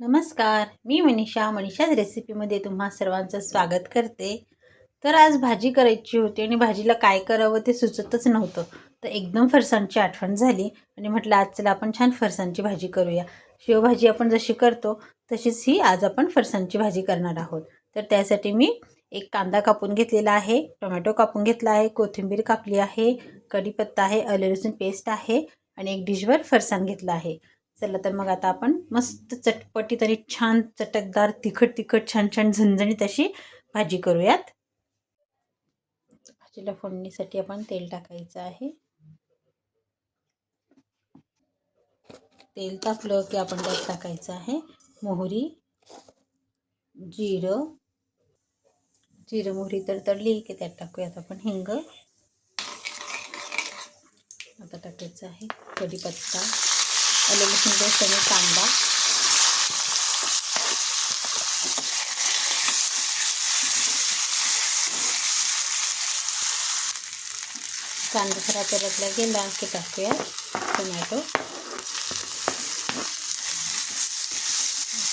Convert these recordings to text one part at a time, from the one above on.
नमस्कार मी मनीषा. मनीषाच रेसिपीमध्ये तुम्हा सर्वांचं स्वागत करते. तर आज भाजी करायची होती आणि भाजीला काय करावं ते सुचतच नव्हतं. तर एकदम फरसाणची आठवण झाली आणि म्हटलं आज चला आपण छान फरसाणची भाजी करूया. शेवभाजी आपण जशी करतो तशीच ही आज आपण फरसाणची भाजी करणार आहोत. तर त्यासाठी मी एक कांदा कापून घेतलेला आहे टोमॅटो कापून घेतला आहे कोथिंबीर कापली आहे कढीपत्ता आहे आले लसूण पेस्ट आहे आणि एक डिशवर फरसाण घेतला आहे. चला तर मग आता आपण मस्त चटपटीत आणि छान चटकदार तिखट तिखट छान छान झणझणीत अशी भाजी करूयात. भाजीला फोडणीसाठी आपण तेल टाकायचं आहे. तेल तापलं की आपण त्यात टाकायचं आहे मोहरी जिरं. जिरं मोहरी तर तळली की त्यात टाकूयात आपण हिंग. आता टाकायचं आहे कढीपत्ता. आलं लसूण पेस्ट आणि कांदा. कांदा खरा परतला गेला की टाकूया टोमॅटो.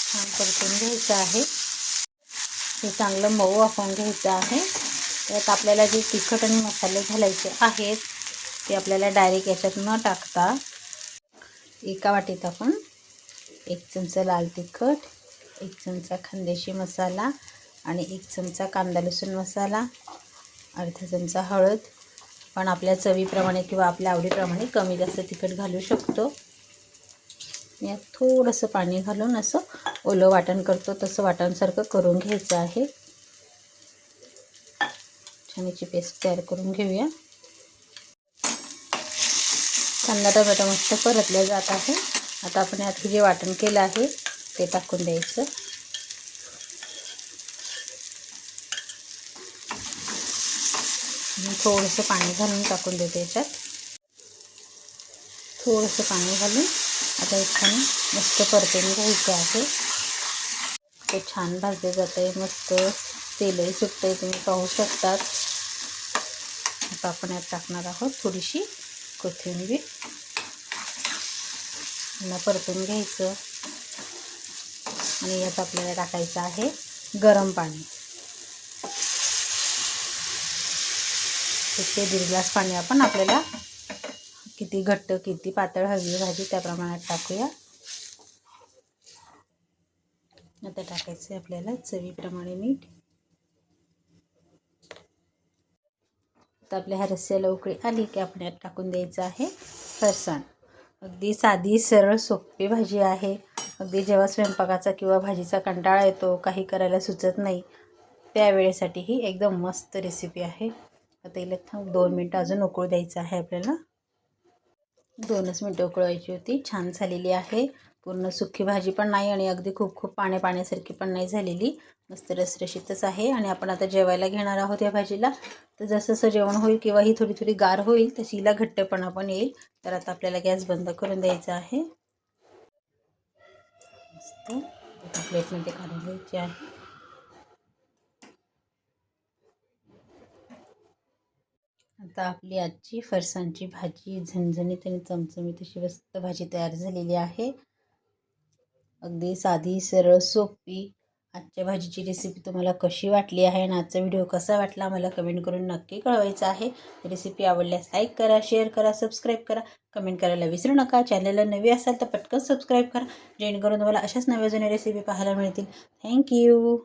छान परतून घ्यायचं आहे. हे चांगलं मऊ आपण घ्यायचं आहे. त्यात आपल्याला जे तिखट आणि मसाले घालायचे आहेत ते आपल्याला डायरेक्ट याच्यात न टाकता एका वाटीत आपण एक चमचा लाल तिखट एक चमचा खांदेशी मसाला आणि एक चमचा कांदा लसूण मसाला अर्धा चमचा हळद. पण आपल्या चवीप्रमाणे किंवा आपल्या आवडीप्रमाणे कमी जास्त तिखट घालू शकतो. यात थोडंसं पाणी घालून असं ओलं वाटण करतो. तसं वाटणसारखं करून घ्यायचं आहे. चण्याची पेस्ट तयार करून घेऊया. कांदा टोमॅटो मस्त परतल्या जात आहे. आता आपण यात जे वाटण केलं आहे ते टाकून द्यायचं. थोडंसं पाणी घालून टाकून देते याच्यात. थोडंसं पाणी घालून आता छान मस्त परतून घ्यायचं आहे. ते छान भाजले जात आहे मस्त तेलही सुटतं तुम्ही पाहू शकतात. आता आपण यात टाकणार आहोत थोडीशी कोथिंबीर. पुन्हा परतून घ्यायचं. आणि यात आपल्याला टाकायचं आहे गरम पाणी. ते दीड ग्लास पाणी आपण आपल्याला किती घट्ट किती पातळ हवी भाजी त्या प्रमाणात टाकूया. आता टाकायचं आहे आपल्याला चवीप्रमाणे मीठ. फक्त आपल्या ह्या रस्स्याला उकळी आली की आपण यात टाकून द्यायचं आहे फरसाण. अगदी साधी सरळ सोपी भाजी आहे. अगदी जेव्हा स्वयंपाकाचा किंवा भाजीचा कंटाळा येतो काही करायला सुचत नाही त्यावेळेसाठी ही एकदम मस्त रेसिपी आहे. आता इला दोन मिनटं अजून उकळू द्यायचं आहे आपल्याला. दोनच मिनटं उकळवायची होती. छान झालेली आहे. पूर्ण सुकी भाजी पण नाही आणि अगदी खूप खूप पाण्या पाण्यासारखी पण नाही झालेली. मस्त रसरशीतच आहे आणि आपण आता जेवायला घेणार आहोत या भाजीला. तर जसं जसं जेवण होईल किंवा ही थोडी थोडी गार होईल तशी हिला घट्टपणा पण येईल. तर आता आपल्याला गॅस बंद करून द्यायचा आहे. मस्त. प्लेटमध्ये काढून घ्यायची आहे. आता आपली आजची फरसांची भाजी झणझणीत आणि चमचमीत अशी मस्त भाजी तयार झालेली आहे. अगदी साधी सरळ सोपी आजच्या भाजीची रेसिपी तुम्हाला कशी वाटली आहे आणि आजचा व्हिडिओ कसा वाटला मला कमेंट करून नक्की कळवायचं आहे. रेसिपी आवडल्यास लाईक करा शेअर करा सबस्क्राईब करा. कमेंट करायला विसरू नका. चॅनलला नवी असाल तर पटकन सबस्क्राईब करा. जेणेकरून तुम्हाला अशाच नव्या जुन्या रेसिपी पाहायला मिळतील. थँक्यू